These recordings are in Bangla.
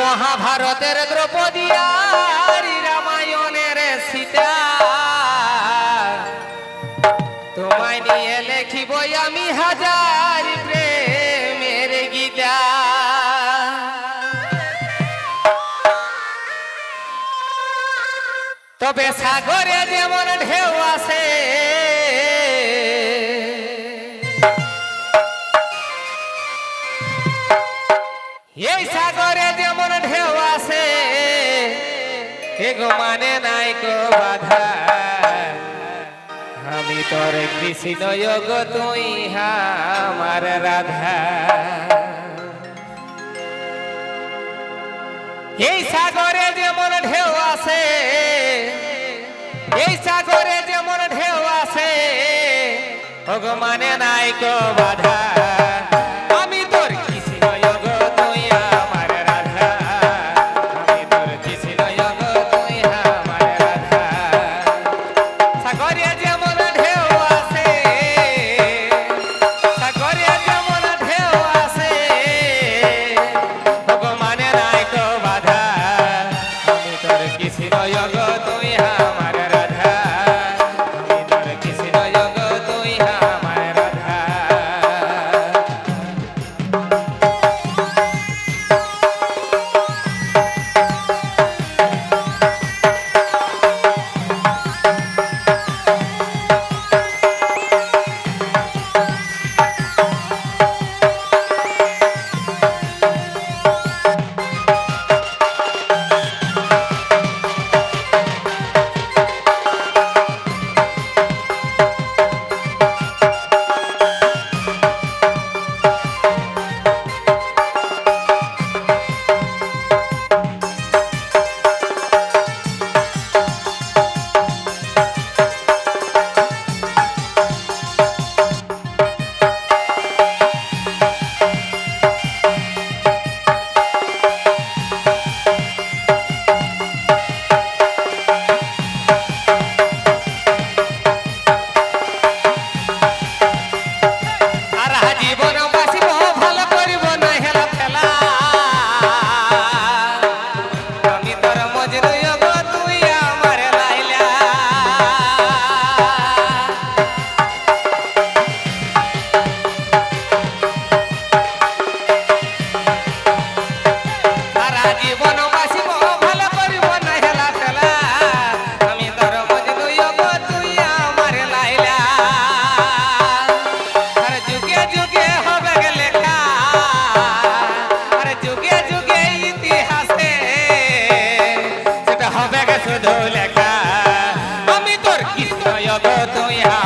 মহাভারতের দ্রৌপদী আর রামায়ণের সীতা। তোমায় নিয়ে লেখিব আমি হাজার প্রেমের গীতা। তবে সাগরে যেমন ঢেউ আসে এগো মানে নাই গো বাধা। আমি তোর কৃষ্ণ যোগ তুই আমার রাধা। এই সাগরে যেমন ঢেউ আসে এই সাগরে যেমন ঢেউ আসে ওগো মানে নাই গো বাধা। শুধু লেখা। আমি তোর কৃষ্ণ তুই আমার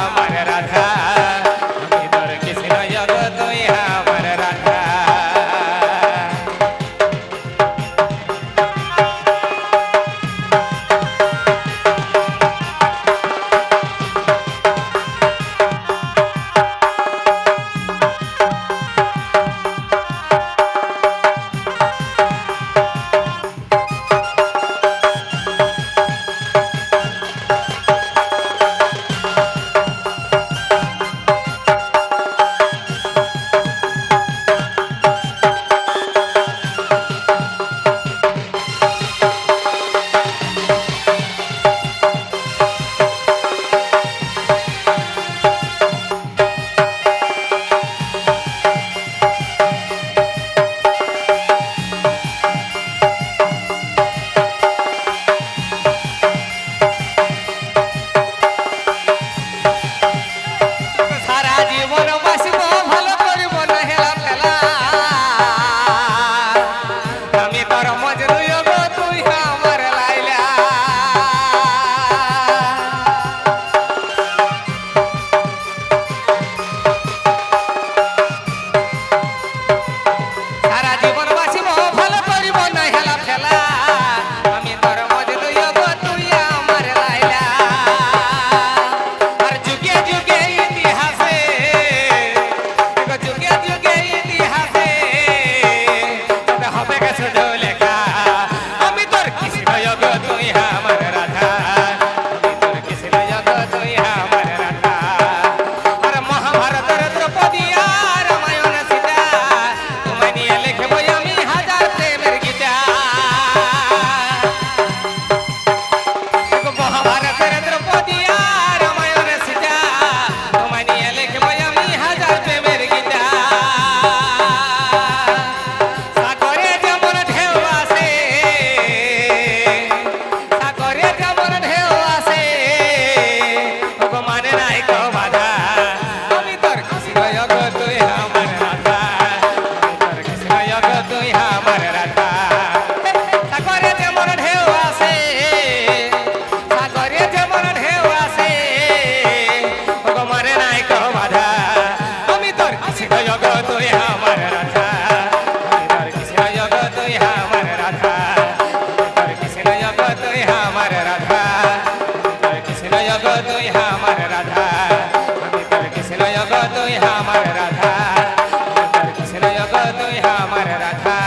আমার রাধা